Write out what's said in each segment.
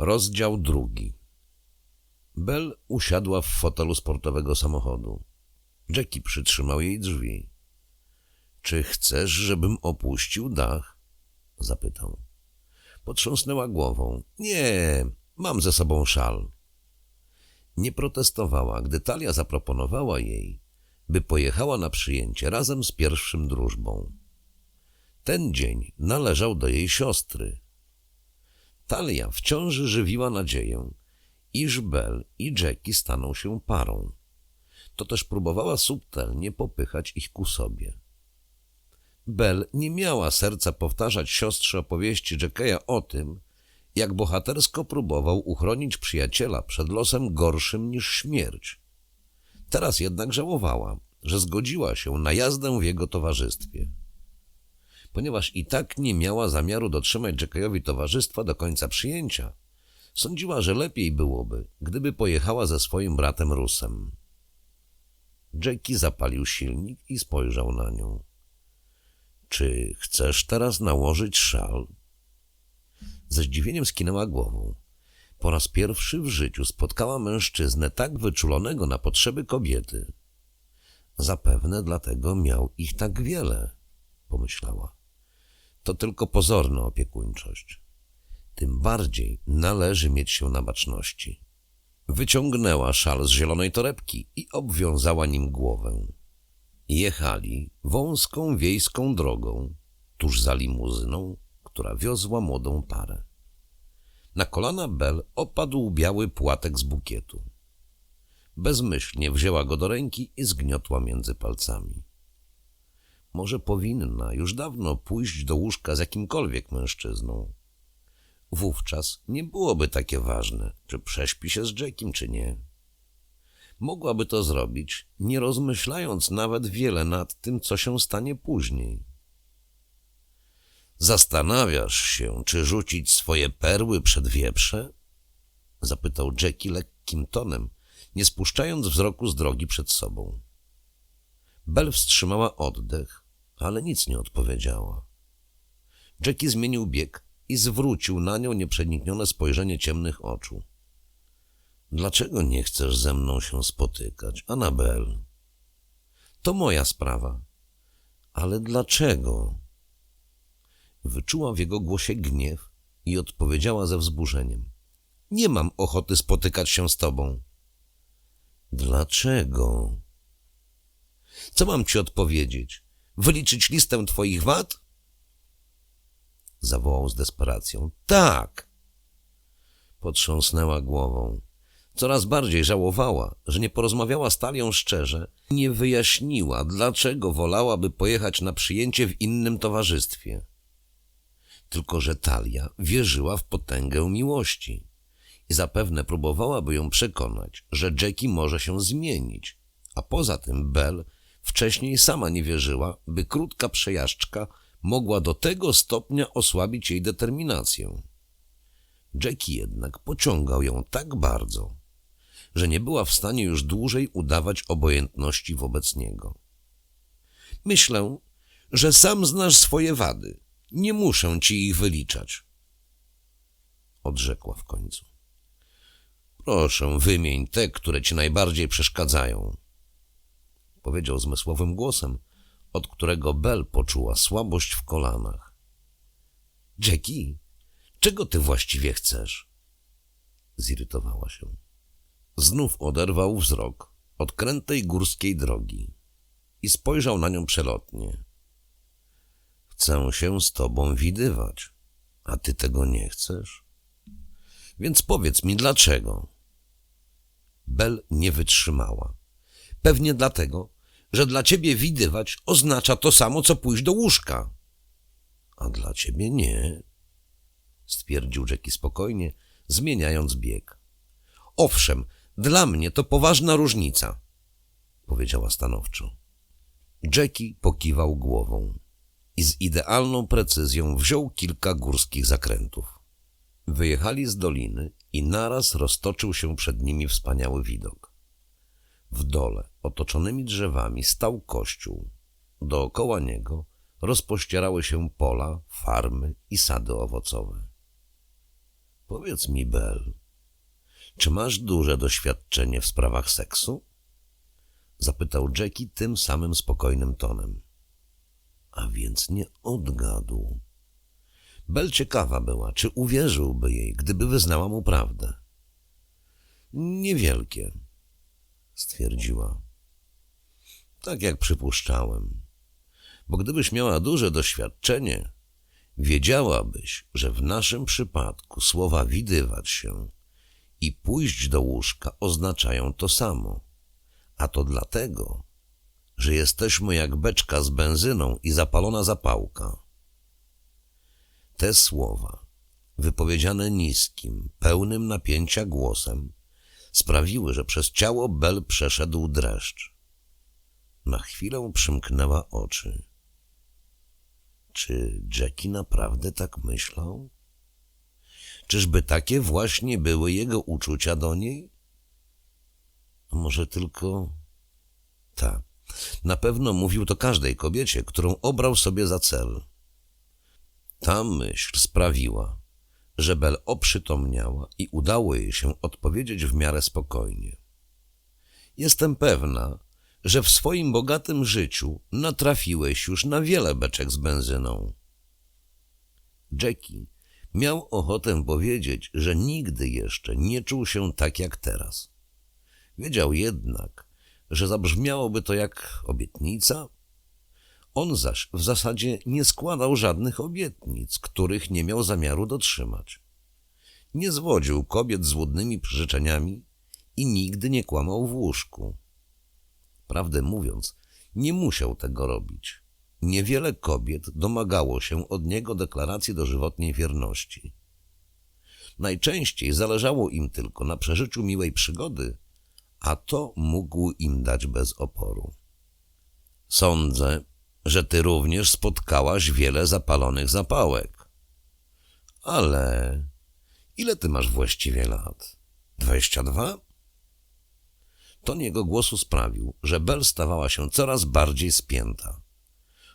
Rozdział drugi. Bell usiadła w fotelu sportowego samochodu. Jackie przytrzymał jej drzwi. Czy chcesz, żebym opuścił dach? Zapytał. Potrząsnęła głową. Nie, mam ze sobą szal. Nie protestowała, gdy Talia zaproponowała jej, by pojechała na przyjęcie razem z pierwszym drużbą. Ten dzień należał do jej siostry. Talia wciąż żywiła nadzieję, iż Bell i Jackie staną się parą. To też próbowała subtelnie popychać ich ku sobie. Bell nie miała serca powtarzać siostrze opowieści Jackeya o tym, jak bohatersko próbował uchronić przyjaciela przed losem gorszym niż śmierć. Teraz jednak żałowała, że zgodziła się na jazdę w jego towarzystwie. Ponieważ i tak nie miała zamiaru dotrzymać Jackeyowi towarzystwa do końca przyjęcia, sądziła, że lepiej byłoby, gdyby pojechała ze swoim bratem Rusem. Jackie zapalił silnik i spojrzał na nią. Czy chcesz teraz nałożyć szal? Ze zdziwieniem skinęła głową. Po raz pierwszy w życiu spotkała mężczyznę tak wyczulonego na potrzeby kobiety. Zapewne dlatego miał ich tak wiele, pomyślała. To tylko pozorna opiekuńczość. Tym bardziej należy mieć się na baczności. Wyciągnęła szal z zielonej torebki i obwiązała nim głowę. Jechali wąską wiejską drogą, tuż za limuzyną, która wiozła młodą parę. Na kolana Bel opadł biały płatek z bukietu. Bezmyślnie wzięła go do ręki i zgniotła między palcami. Może powinna już dawno pójść do łóżka z jakimkolwiek mężczyzną. Wówczas nie byłoby takie ważne, czy prześpi się z Jackiem, czy nie. Mogłaby to zrobić, nie rozmyślając nawet wiele nad tym, co się stanie później. Zastanawiasz się, czy rzucić swoje perły przed wieprze? Zapytał Jackie lekkim tonem, nie spuszczając wzroku z drogi przed sobą. Bel wstrzymała oddech, ale nic nie odpowiedziała. Jackie zmienił bieg i zwrócił na nią nieprzeniknione spojrzenie ciemnych oczu. Dlaczego nie chcesz ze mną się spotykać, Anabel? To moja sprawa. Ale dlaczego? Wyczuła w jego głosie gniew i odpowiedziała ze wzburzeniem. Nie mam ochoty spotykać się z tobą. Dlaczego? Co mam ci odpowiedzieć? Wyliczyć listę twoich wad? Zawołał z desperacją. Tak! Potrząsnęła głową. Coraz bardziej żałowała, że nie porozmawiała z Talią szczerze, nie wyjaśniła, dlaczego wolałaby pojechać na przyjęcie w innym towarzystwie. Tylko, że Talia wierzyła w potęgę miłości i zapewne próbowałaby ją przekonać, że Jackie może się zmienić, a poza tym Bell wcześniej sama nie wierzyła, by krótka przejażdżka mogła do tego stopnia osłabić jej determinację. Jackie jednak pociągał ją tak bardzo, że nie była w stanie już dłużej udawać obojętności wobec niego. Myślę, że sam znasz swoje wady. Nie muszę ci ich wyliczać. Odrzekła w końcu. Proszę, wymień te, które ci najbardziej przeszkadzają. Powiedział zmysłowym głosem, od którego Bel poczuła słabość w kolanach. Jackie, czego ty właściwie chcesz? Zirytowała się. Znów oderwał wzrok od krętej górskiej drogi i spojrzał na nią przelotnie. Chcę się z tobą widywać, a ty tego nie chcesz? Więc powiedz mi dlaczego. Bel nie wytrzymała. Pewnie dlatego, że dla ciebie widywać oznacza to samo, co pójść do łóżka. A dla ciebie nie, stwierdził Jackie spokojnie, zmieniając bieg. Owszem, dla mnie to poważna różnica, powiedziała stanowczo. Jackie pokiwał głową i z idealną precyzją wziął kilka górskich zakrętów. Wyjechali z doliny i naraz roztoczył się przed nimi wspaniały widok. W dole, otoczonymi drzewami, stał kościół. Dookoła niego rozpościerały się pola, farmy i sady owocowe. Powiedz mi, Bel, czy masz duże doświadczenie w sprawach seksu? Zapytał Jackie tym samym spokojnym tonem. A więc nie odgadł. Bel ciekawa była, czy uwierzyłby jej, gdyby wyznała mu prawdę. Niewielkie, stwierdziła. Tak jak przypuszczałem. Bo gdybyś miała duże doświadczenie, wiedziałabyś, że w naszym przypadku słowa widywać się i pójść do łóżka oznaczają to samo. A to dlatego, że jesteśmy jak beczka z benzyną i zapalona zapałka. Te słowa, wypowiedziane niskim, pełnym napięcia głosem, sprawiły, że przez ciało Bel przeszedł dreszcz. Na chwilę przymknęła oczy. Czy Jackie naprawdę tak myślał? Czyżby takie właśnie były jego uczucia do niej? Może tylko... Tak, na pewno mówił to każdej kobiecie, którą obrał sobie za cel. Ta myśl sprawiła, że Bel oprzytomniała i udało jej się odpowiedzieć w miarę spokojnie. Jestem pewna, że w swoim bogatym życiu natrafiłeś już na wiele beczek z benzyną. Jackie miał ochotę powiedzieć, że nigdy jeszcze nie czuł się tak jak teraz. Wiedział jednak, że zabrzmiałoby to jak obietnica. On zaś w zasadzie nie składał żadnych obietnic, których nie miał zamiaru dotrzymać. Nie zwodził kobiet złudnymi przyrzeczeniami i nigdy nie kłamał w łóżku. Prawdę mówiąc, nie musiał tego robić. Niewiele kobiet domagało się od niego deklaracji dożywotniej wierności. Najczęściej zależało im tylko na przeżyciu miłej przygody, a to mógł im dać bez oporu. Sądzę, że ty również spotkałaś wiele zapalonych zapałek. Ale ile ty masz właściwie lat? Dwadzieścia dwa? Ton jego głosu sprawił, że Bell stawała się coraz bardziej spięta.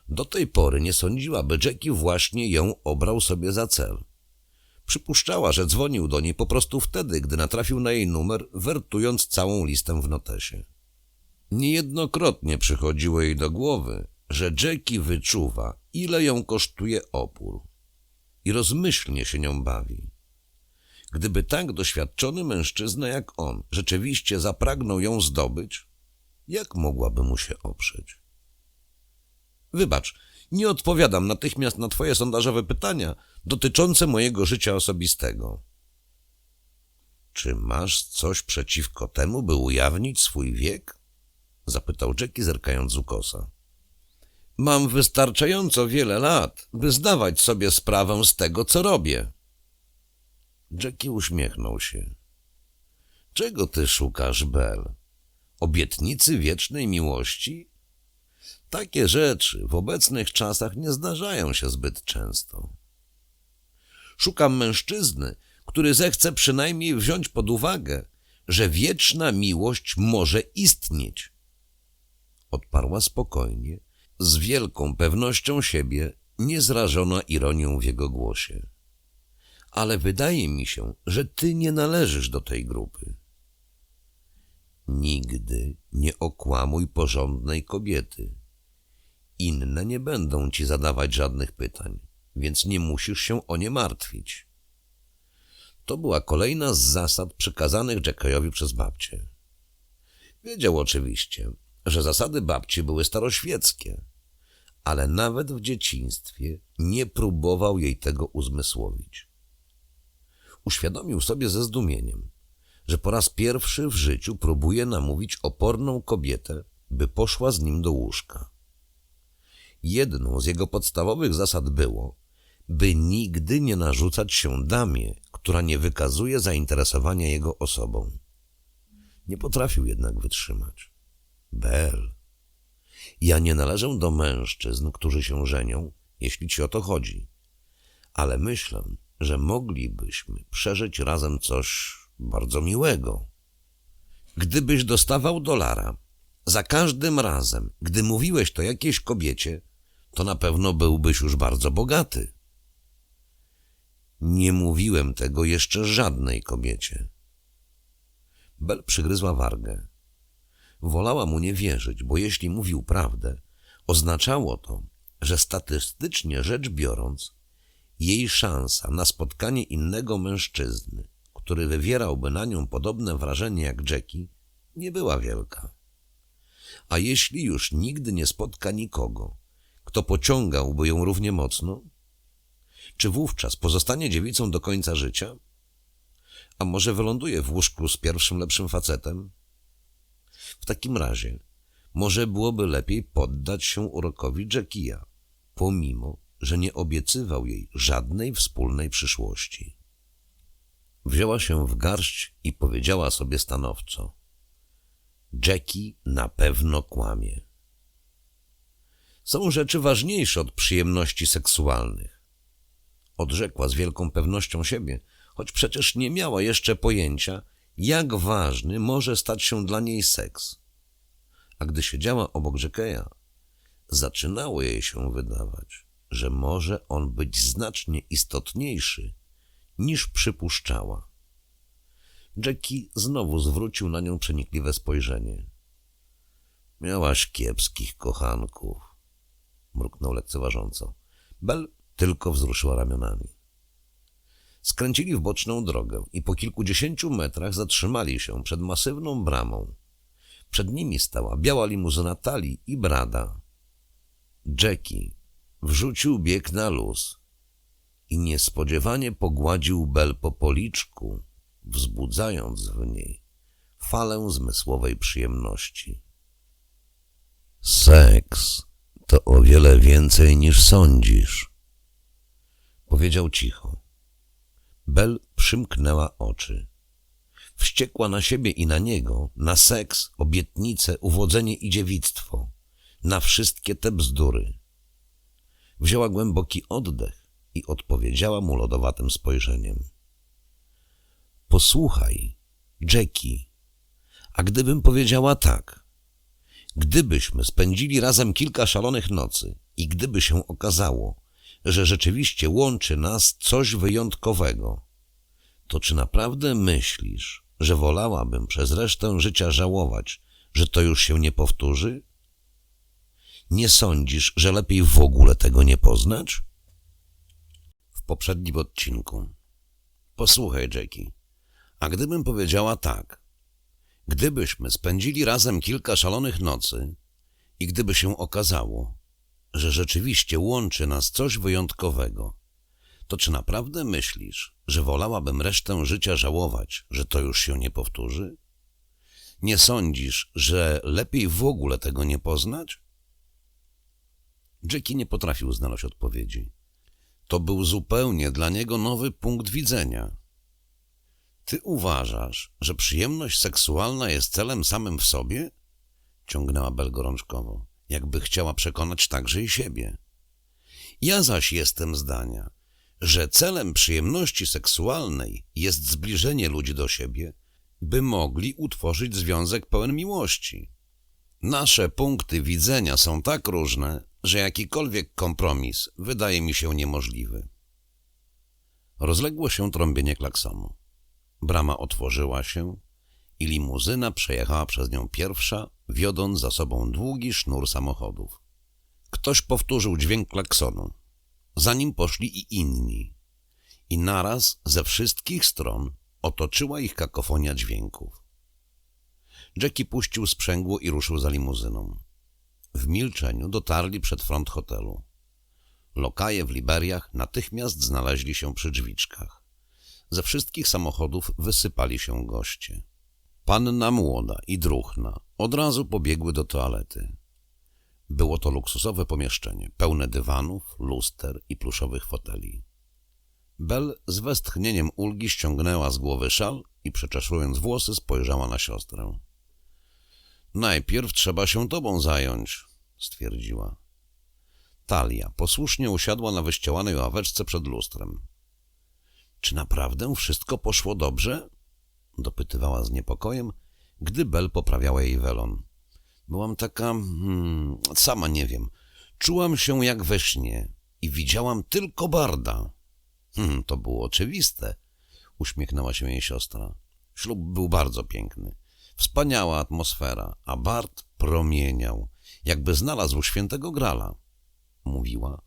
Do tej pory nie sądziła, by Jackie właśnie ją obrał sobie za cel. Przypuszczała, że dzwonił do niej po prostu wtedy, gdy natrafił na jej numer, wertując całą listę w notesie. Niejednokrotnie przychodziło jej do głowy, że Jackie wyczuwa, ile ją kosztuje opór i rozmyślnie się nią bawi. Gdyby tak doświadczony mężczyzna jak on rzeczywiście zapragnął ją zdobyć, jak mogłaby mu się oprzeć? Wybacz, nie odpowiadam natychmiast na twoje sondażowe pytania dotyczące mojego życia osobistego. Czy masz coś przeciwko temu, by ujawnić swój wiek? Zapytał Jackie zerkając z ukosa. Mam wystarczająco wiele lat, by zdawać sobie sprawę z tego, co robię. Jackie uśmiechnął się. Czego ty szukasz, Bell? Obietnicy wiecznej miłości? Takie rzeczy w obecnych czasach nie zdarzają się zbyt często. Szukam mężczyzny, który zechce przynajmniej wziąć pod uwagę, że wieczna miłość może istnieć. Odparła spokojnie, z wielką pewnością siebie, niezrażona ironią w jego głosie. Ale wydaje mi się, że ty nie należysz do tej grupy. Nigdy nie okłamuj porządnej kobiety. Inne nie będą ci zadawać żadnych pytań, więc nie musisz się o nie martwić. To była kolejna z zasad przekazanych Jackowi przez babcię. Wiedział oczywiście, że zasady babci były staroświeckie, ale nawet w dzieciństwie nie próbował jej tego uzmysłowić. Uświadomił sobie ze zdumieniem, że po raz pierwszy w życiu próbuje namówić oporną kobietę, by poszła z nim do łóżka. Jedną z jego podstawowych zasad było, by nigdy nie narzucać się damie, która nie wykazuje zainteresowania jego osobą. Nie potrafił jednak wytrzymać. Bel, ja nie należę do mężczyzn, którzy się żenią, jeśli ci o to chodzi, ale myślę, że moglibyśmy przeżyć razem coś bardzo miłego. Gdybyś dostawał dolara za każdym razem, gdy mówiłeś to jakiejś kobiecie, to na pewno byłbyś już bardzo bogaty. Nie mówiłem tego jeszcze żadnej kobiecie. Bel przygryzła wargę. Wolała mu nie wierzyć, bo jeśli mówił prawdę, oznaczało to, że statystycznie rzecz biorąc, jej szansa na spotkanie innego mężczyzny, który wywierałby na nią podobne wrażenie jak Jackie, nie była wielka. A jeśli już nigdy nie spotka nikogo, kto pociągałby ją równie mocno, czy wówczas pozostanie dziewicą do końca życia? A może wyląduje w łóżku z pierwszym lepszym facetem? W takim razie może byłoby lepiej poddać się urokowi Jackia, pomimo, że nie obiecywał jej żadnej wspólnej przyszłości. Wzięła się w garść i powiedziała sobie stanowco. Jackie na pewno kłamie. Są rzeczy ważniejsze od przyjemności seksualnych. Odrzekła z wielką pewnością siebie, choć przecież nie miała jeszcze pojęcia, jak ważny może stać się dla niej seks. A gdy siedziała obok Jackeya, zaczynało jej się wydawać, że może on być znacznie istotniejszy niż przypuszczała. Jackie znowu zwrócił na nią przenikliwe spojrzenie. Miałaś kiepskich kochanków, mruknął lekceważąco. Bel tylko wzruszyła ramionami. Skręcili w boczną drogę i po kilkudziesięciu metrach zatrzymali się przed masywną bramą. Przed nimi stała biała limuzyna Tali i Brada. Jackie wrzucił bieg na luz i niespodziewanie pogładził Bel po policzku, wzbudzając w niej falę zmysłowej przyjemności. Seks to o wiele więcej niż sądzisz, powiedział cicho. Bel przymknęła oczy. Wściekła na siebie i na niego, na seks, obietnice, uwodzenie i dziewictwo, na wszystkie te bzdury. Wzięła głęboki oddech i odpowiedziała mu lodowatym spojrzeniem. Posłuchaj, Jackie, a gdybym powiedziała tak, gdybyśmy spędzili razem kilka szalonych nocy i gdyby się okazało, że rzeczywiście łączy nas coś wyjątkowego, to czy naprawdę myślisz, że wolałabym przez resztę życia żałować, że to już się nie powtórzy? Nie sądzisz, że lepiej w ogóle tego nie poznać? W poprzednim odcinku. Posłuchaj, Jackie, a gdybym powiedziała tak, gdybyśmy spędzili razem kilka szalonych nocy i gdyby się okazało, że rzeczywiście łączy nas coś wyjątkowego, to czy naprawdę myślisz, że wolałabym resztę życia żałować, że to już się nie powtórzy? Nie sądzisz, że lepiej w ogóle tego nie poznać? Jackie nie potrafił znaleźć odpowiedzi. To był zupełnie dla niego nowy punkt widzenia. Ty uważasz, że przyjemność seksualna jest celem samym w sobie? Ciągnęła Bel gorączkowo, jakby chciała przekonać także i siebie. Ja zaś jestem zdania, że celem przyjemności seksualnej jest zbliżenie ludzi do siebie, by mogli utworzyć związek pełen miłości. Nasze punkty widzenia są tak różne, że jakikolwiek kompromis wydaje mi się niemożliwy. Rozległo się trąbienie klaksonu. Brama otworzyła się i limuzyna przejechała przez nią pierwsza, wiodąc za sobą długi sznur samochodów. Ktoś powtórzył dźwięk klaksonu. Za nim poszli i inni. I naraz ze wszystkich stron otoczyła ich kakofonia dźwięków. Jackie puścił sprzęgło i ruszył za limuzyną. W milczeniu dotarli przed front hotelu. Lokaje w Liberiach natychmiast znaleźli się przy drzwiczkach. Ze wszystkich samochodów wysypali się goście. Panna młoda i druchna od razu pobiegły do toalety. Było to luksusowe pomieszczenie, pełne dywanów, luster i pluszowych foteli. Bel z westchnieniem ulgi ściągnęła z głowy szal i przeczeszując włosy spojrzała na siostrę. Najpierw trzeba się tobą zająć, stwierdziła. Talia posłusznie usiadła na wyściełanej ławeczce przed lustrem. Czy naprawdę wszystko poszło dobrze? Dopytywała z niepokojem, gdy Bel poprawiała jej welon. Byłam taka... Hmm, sama nie wiem. Czułam się jak we śnie i widziałam tylko Barda. Hmm, to było oczywiste, uśmiechnęła się jej siostra. Ślub był bardzo piękny. Wspaniała atmosfera, a Bart promieniał, jakby znalazł świętego grala. Mówiła,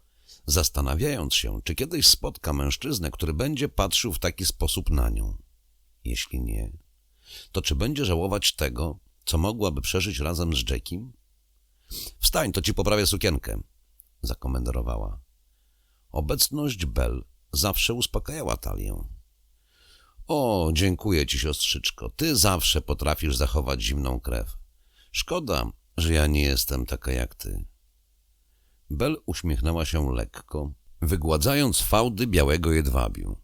zastanawiając się, czy kiedyś spotka mężczyznę, który będzie patrzył w taki sposób na nią. Jeśli nie, to czy będzie żałować tego, co mogłaby przeżyć razem z Jackiem? Wstań, to ci poprawię sukienkę, zakomendowała. Obecność Bell zawsze uspokajała talię. O, dziękuję ci, siostrzyczko, ty zawsze potrafisz zachować zimną krew. Szkoda, że ja nie jestem taka jak ty. Bell uśmiechnęła się lekko, wygładzając fałdy białego jedwabiu.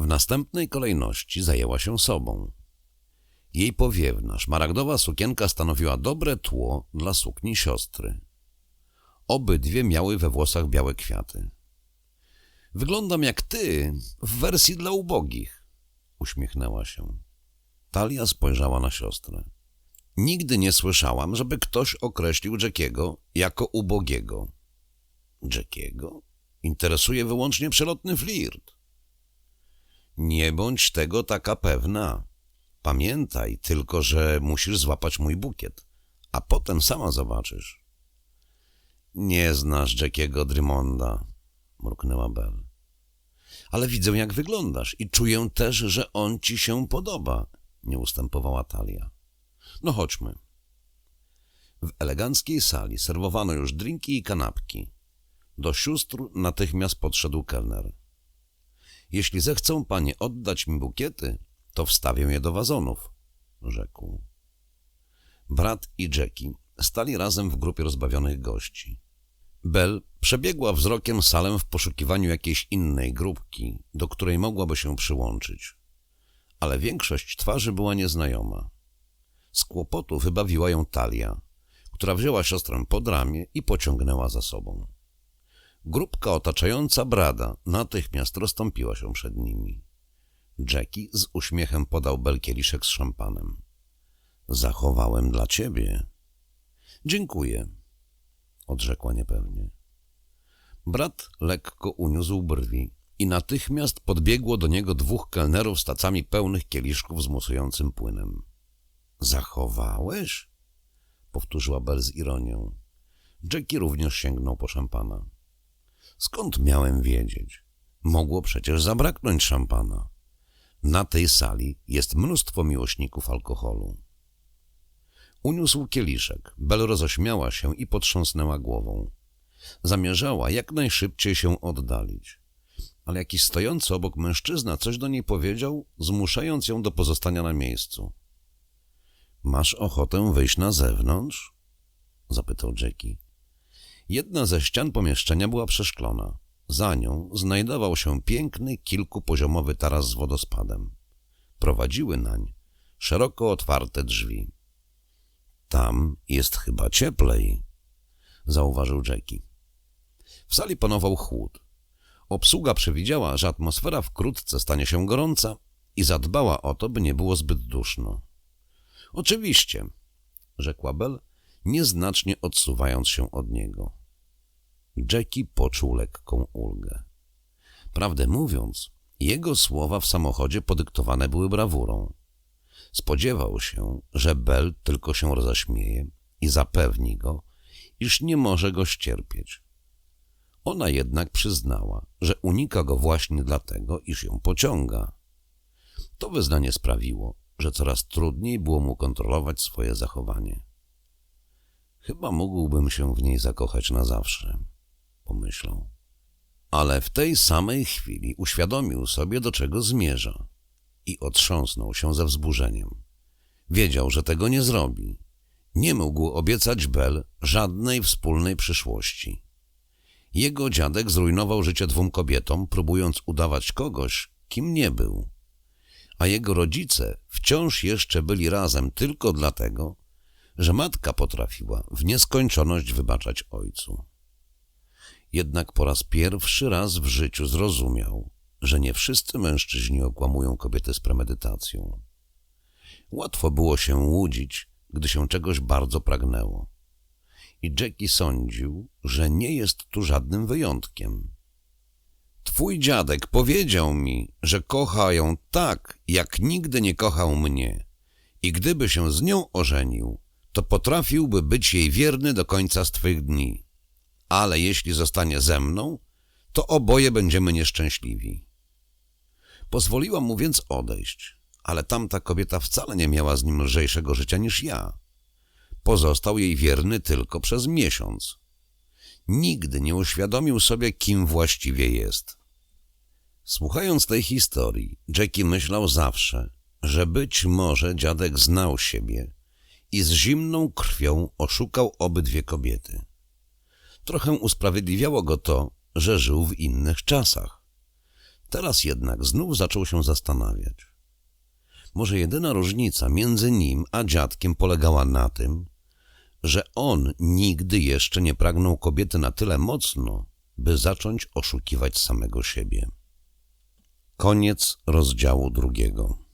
W następnej kolejności zajęła się sobą. Jej powiewna, szmaragdowa sukienka stanowiła dobre tło dla sukni siostry. Obydwie miały we włosach białe kwiaty. Wyglądam jak ty, w wersji dla ubogich, uśmiechnęła się. Talia spojrzała na siostrę. Nigdy nie słyszałam, żeby ktoś określił Jackiego jako ubogiego. Jackiego? Interesuje wyłącznie przelotny flirt. Nie bądź tego taka pewna. Pamiętaj tylko, że musisz złapać mój bukiet, a potem sama zobaczysz. Nie znasz Jackiego Drymonda, mruknęła Bell. Ale widzę, jak wyglądasz i czuję też, że on ci się podoba, nie ustępowała Talia. No chodźmy. W eleganckiej sali serwowano już drinki i kanapki. Do sióstr natychmiast podszedł kelner. Jeśli zechcą panie oddać mi bukiety, to wstawię je do wazonów, rzekł. Brat i Jackie stali razem w grupie rozbawionych gości. Bell przebiegła wzrokiem salę w poszukiwaniu jakiejś innej grupki, do której mogłaby się przyłączyć. Ale większość twarzy była nieznajoma. Z kłopotu wybawiła ją Talia, która wzięła siostrę pod ramię i pociągnęła za sobą. Grupka otaczająca Brada natychmiast rozstąpiła się przed nimi. Jackie z uśmiechem podał Bel kieliszek z szampanem. Zachowałem dla ciebie. Dziękuję, odrzekła niepewnie. Brat lekko uniósł brwi i natychmiast podbiegło do niego dwóch kelnerów z tacami pełnych kieliszków z musującym płynem. Zachowałeś? Powtórzyła Bel z ironią. Jackie również sięgnął po szampana. Skąd miałem wiedzieć? Mogło przecież zabraknąć szampana. Na tej sali jest mnóstwo miłośników alkoholu. Uniósł kieliszek. Bel rozośmiała się i potrząsnęła głową. Zamierzała jak najszybciej się oddalić. Ale jakiś stojący obok mężczyzna coś do niej powiedział, zmuszając ją do pozostania na miejscu. Masz ochotę wyjść na zewnątrz? Zapytał Jackie. Jedna ze ścian pomieszczenia była przeszklona. Za nią znajdował się piękny, kilkupoziomowy taras z wodospadem. Prowadziły nań szeroko otwarte drzwi. Tam jest chyba cieplej, zauważył Jackie. W sali panował chłód. Obsługa przewidziała, że atmosfera wkrótce stanie się gorąca i zadbała o to, by nie było zbyt duszno. Oczywiście, rzekła Bell, nieznacznie odsuwając się od niego. Jackie poczuł lekką ulgę. Prawdę mówiąc, jego słowa w samochodzie podyktowane były brawurą. Spodziewał się, że Bell tylko się roześmieje i zapewni go, iż nie może go ścierpieć. Ona jednak przyznała, że unika go właśnie dlatego, iż ją pociąga. To wyznanie sprawiło, że coraz trudniej było mu kontrolować swoje zachowanie. Chyba mógłbym się w niej zakochać na zawsze, pomyślał. Ale w tej samej chwili uświadomił sobie, do czego zmierza i otrząsnął się ze wzburzeniem. Wiedział, że tego nie zrobi. Nie mógł obiecać Bel żadnej wspólnej przyszłości. Jego dziadek zrujnował życie dwóm kobietom, próbując udawać kogoś, kim nie był a jego rodzice wciąż jeszcze byli razem tylko dlatego, że matka potrafiła w nieskończoność wybaczać ojcu. Jednak po raz pierwszy raz w życiu zrozumiał, że nie wszyscy mężczyźni okłamują kobiety z premedytacją. Łatwo było się łudzić, gdy się czegoś bardzo pragnęło. I Jackie sądził, że nie jest tu żadnym wyjątkiem. Twój dziadek powiedział mi, że kocha ją tak, jak nigdy nie kochał mnie. I gdyby się z nią ożenił, to potrafiłby być jej wierny do końca swych dni. Ale jeśli zostanie ze mną, to oboje będziemy nieszczęśliwi. Pozwoliłam mu więc odejść, ale tamta kobieta wcale nie miała z nim lżejszego życia niż ja. Pozostał jej wierny tylko przez miesiąc. Nigdy nie uświadomił sobie, kim właściwie jest. Słuchając tej historii, Jackie myślał zawsze, że być może dziadek znał siebie i z zimną krwią oszukał obydwie kobiety. Trochę usprawiedliwiało go to, że żył w innych czasach. Teraz jednak znów zaczął się zastanawiać. Może jedyna różnica między nim a dziadkiem polegała na tym, że on nigdy jeszcze nie pragnął kobiety na tyle mocno, by zacząć oszukiwać samego siebie. Koniec rozdziału drugiego.